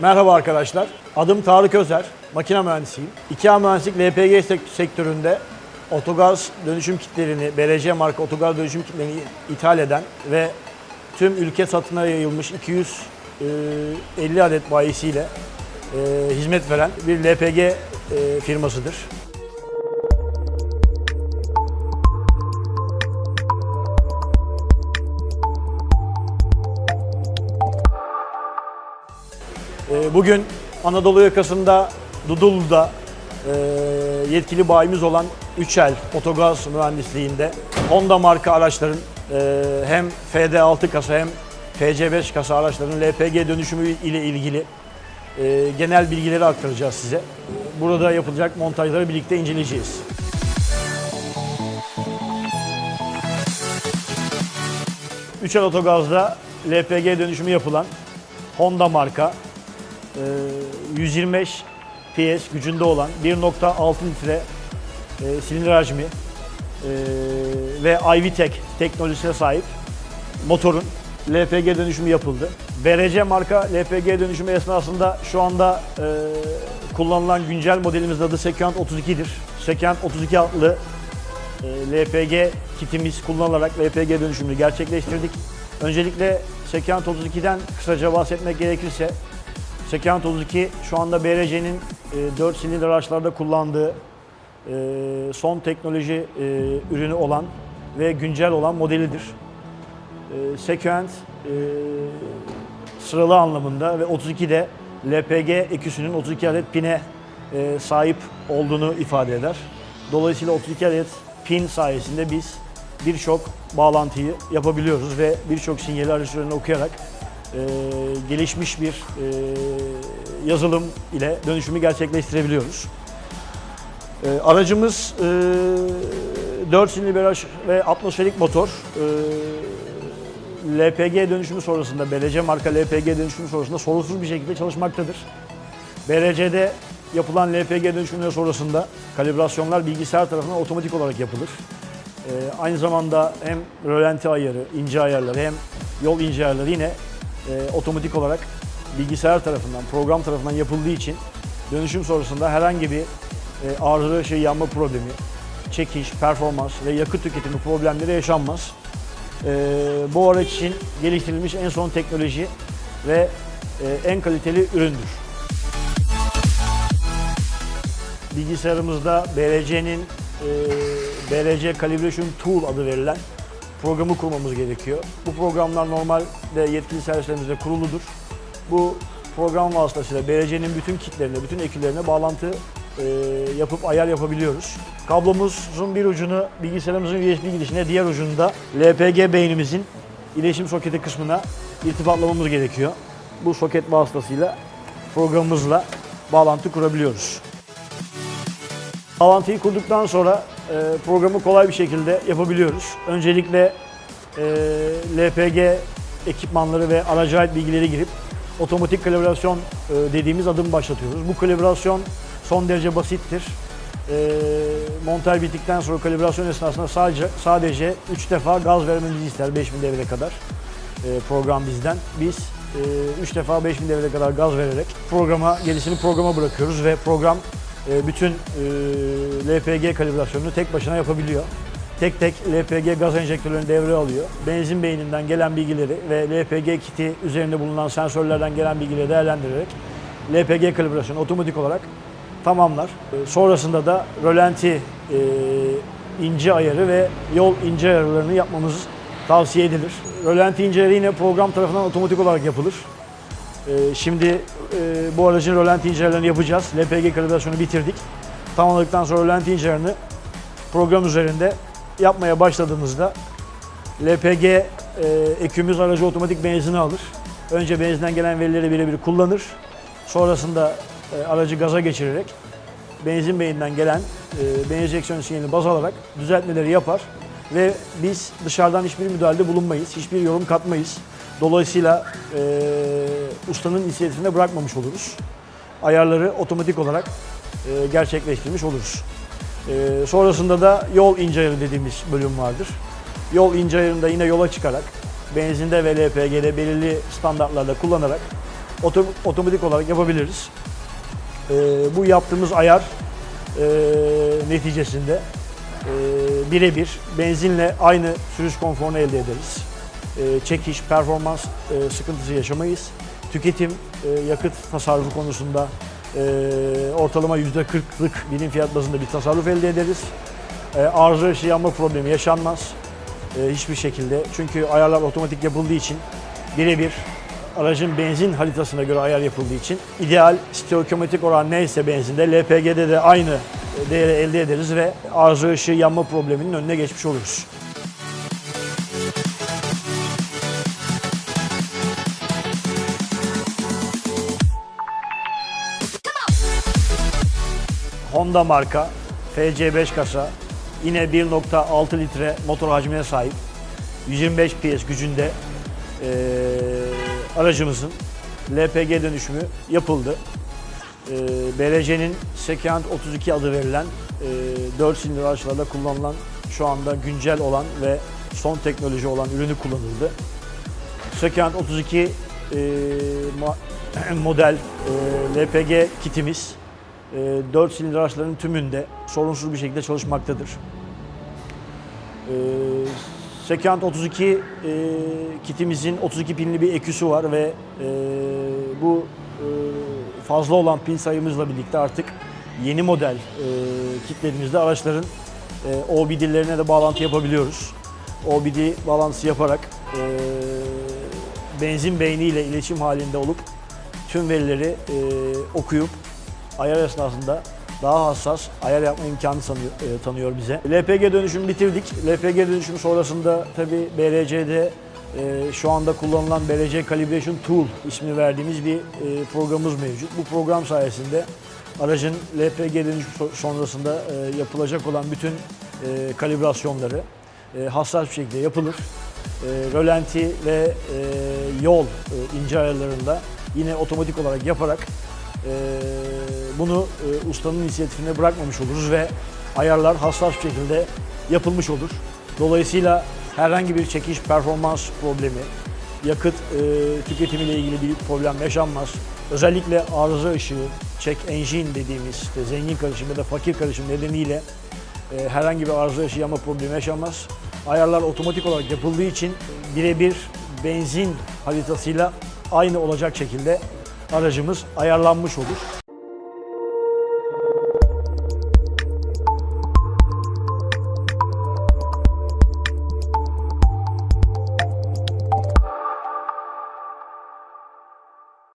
Merhaba arkadaşlar. Adım Tarık Özer. Makine mühendisiyim. 2A mühendislik LPG sek- sektöründe otogaz dönüşüm kitlerini, BRC marka otogaz dönüşüm kitlerini ithal eden ve tüm ülke satına yayılmış 250 adet bayisiyle e, hizmet veren bir LPG e, firmasıdır. Ee, Bugün Anadolu yakasında Dudullu'da e, yetkili bayimiz olan Üçel Otogaz Mühendisliği'nde Honda marka araçların e, hem FD6 kasa hem FC5 kasa araçların LPG dönüşümü ile ilgili e, genel bilgileri aktaracağız size. Burada yapılacak montajları birlikte inceleyeceğiz. Üçel Otogaz'da LPG dönüşümü yapılan Honda marka 125 PS gücünde olan 1.6 litre e, silindir hacmi e, ve iVTEC teknolojisine sahip motorun LPG dönüşümü yapıldı. BRC marka LPG dönüşümü esnasında şu anda e, kullanılan güncel modelimizin adı Secant 32'dir. Secant 32 adlı e, LPG kitimiz kullanılarak LPG dönüşümünü gerçekleştirdik. Öncelikle Secant 32'den kısaca bahsetmek gerekirse Secant 32 şu anda BRC'nin 4 silindir araçlarda kullandığı e, son teknoloji e, ürünü olan ve güncel olan modelidir. E, e, sıralı anlamında ve 32'de LPG eküsünün 32 adet pine e, sahip olduğunu ifade eder. Dolayısıyla 32 adet pin sayesinde biz birçok bağlantıyı yapabiliyoruz ve birçok sinyali üzerine okuyarak e, gelişmiş bir e, yazılım ile dönüşümü gerçekleştirebiliyoruz. E, aracımız e, 4 silindir bir araç ve atmosferik motor. E, LPG dönüşümü sonrasında, BRC marka LPG dönüşümü sonrasında sorunsuz bir şekilde çalışmaktadır. BRC'de yapılan LPG dönüşümleri sonrasında kalibrasyonlar bilgisayar tarafından otomatik olarak yapılır. Ee, aynı zamanda hem rölanti ayarı, ince ayarları hem yol ince ayarları yine e, otomatik olarak bilgisayar tarafından, program tarafından yapıldığı için dönüşüm sonrasında herhangi bir e, arıza, şey yanma problemi, çekiş, performans ve yakıt tüketimi problemleri yaşanmaz. Ee, bu araç için geliştirilmiş en son teknoloji ve e, en kaliteli üründür. Bilgisayarımızda BRC'nin e, BRC Calibration Tool adı verilen programı kurmamız gerekiyor. Bu programlar normalde yetkili servislerimizde kuruludur. Bu program vasıtasıyla BRC'nin bütün kitlerine, bütün ekürlerine bağlantı e, yapıp ayar yapabiliyoruz. Kablomuzun bir ucunu bilgisayarımızın USB girişine, diğer ucunu da LPG beynimizin iletişim soketi kısmına irtibatlamamız gerekiyor. Bu soket vasıtasıyla programımızla bağlantı kurabiliyoruz. Bağlantıyı kurduktan sonra programı kolay bir şekilde yapabiliyoruz. Öncelikle e, LPG ekipmanları ve araca ait bilgileri girip otomatik kalibrasyon e, dediğimiz adım başlatıyoruz. Bu kalibrasyon son derece basittir. E, montaj bittikten sonra kalibrasyon esnasında sadece sadece 3 defa gaz vermemizi ister 5000 devire kadar e, program bizden. Biz 3 defa 5000 devire kadar gaz vererek programa gerisini programa bırakıyoruz ve program e, bütün e, LPG kalibrasyonunu tek başına yapabiliyor. Tek tek LPG gaz enjektörlerini devreye alıyor. Benzin beyninden gelen bilgileri ve LPG kiti üzerinde bulunan sensörlerden gelen bilgileri değerlendirerek LPG kalibrasyonu otomatik olarak tamamlar. E, Sonrasında da rölanti e, ince ayarı ve yol ince ayarlarını yapmamız tavsiye edilir. Rölanti ince ayarı yine program tarafından otomatik olarak yapılır. Ee, Şimdi e, bu aracın rölanti incelemelerini yapacağız. LPG kalibrasyonu bitirdik. Tamamladıktan sonra rölanti incelemelerini program üzerinde yapmaya başladığımızda LPG e, ekümüz aracı otomatik benzini alır. Önce benzinden gelen verileri birebir kullanır. Sonrasında e, aracı gaza geçirerek benzin beyinden gelen e, benzin sinyalini baz alarak düzeltmeleri yapar ve biz dışarıdan hiçbir müdahalede bulunmayız, hiçbir yorum katmayız. Dolayısıyla e, ustanın inisiyatifine bırakmamış oluruz. Ayarları otomatik olarak e, gerçekleştirmiş oluruz. E, sonrasında da yol ince ayarı dediğimiz bölüm vardır. Yol ince ayarında yine yola çıkarak benzinde ve LPG'de belirli standartlarda kullanarak oto- otomatik olarak yapabiliriz. Ee, bu yaptığımız ayar e, neticesinde e, birebir benzinle aynı sürüş konforunu elde ederiz. E, çekiş, performans e, sıkıntısı yaşamayız. Tüketim, e, yakıt tasarrufu konusunda e, ortalama %40'lık birim fiyat bazında bir tasarruf elde ederiz. E, arıza ışığı yanma problemi yaşanmaz hiçbir şekilde. Çünkü ayarlar otomatik yapıldığı için birebir aracın benzin haritasına göre ayar yapıldığı için ideal stoikiyometrik oran neyse benzinde LPG'de de aynı değeri elde ederiz ve arıza ışığı yanma probleminin önüne geçmiş oluruz. Honda marka FC5 kasa yine 1.6 litre motor hacmine sahip 125 PS gücünde eee, aracımızın LPG dönüşümü yapıldı. Eee BRC'nin Secant 32 adı verilen eee 4 silindir araçlarda kullanılan şu anda güncel olan ve son teknoloji olan ürünü kullanıldı. Secant 32 eee, ma- model eee, LPG kitimiz 4 silindir araçların tümünde sorunsuz bir şekilde çalışmaktadır. Ee, Secant 32 e, kitimizin 32 pinli bir eküsü var ve e, bu e, fazla olan pin sayımızla birlikte artık yeni model kitlerimizde araçların OBD'lerine de bağlantı yapabiliyoruz. OBD bağlantısı yaparak benzin beyniyle iletişim halinde olup tüm verileri okuyup ayar esnasında daha hassas ayar yapma imkanı sanıyor, e, tanıyor bize. LPG dönüşümü bitirdik. LPG dönüşümü sonrasında tabi BRC'de e, şu anda kullanılan BRC Calibration Tool ismini verdiğimiz bir e, programımız mevcut. Bu program sayesinde aracın LPG dönüşümü so- sonrasında e, yapılacak olan bütün e, kalibrasyonları e, hassas bir şekilde yapılır. E, rölanti ve e, yol e, ince ayarlarında yine otomatik olarak yaparak bunu e, ustanın inisiyatifine bırakmamış oluruz ve ayarlar hassas bir şekilde yapılmış olur. Dolayısıyla herhangi bir çekiş performans problemi, yakıt e, tüketimiyle ilgili bir problem yaşanmaz. Özellikle arıza ışığı, check engine dediğimiz işte zengin karışım ya da fakir karışım nedeniyle e, herhangi bir arıza ışığı yanma problemi yaşanmaz. Ayarlar otomatik olarak yapıldığı için birebir benzin haritasıyla aynı olacak şekilde aracımız ayarlanmış olur.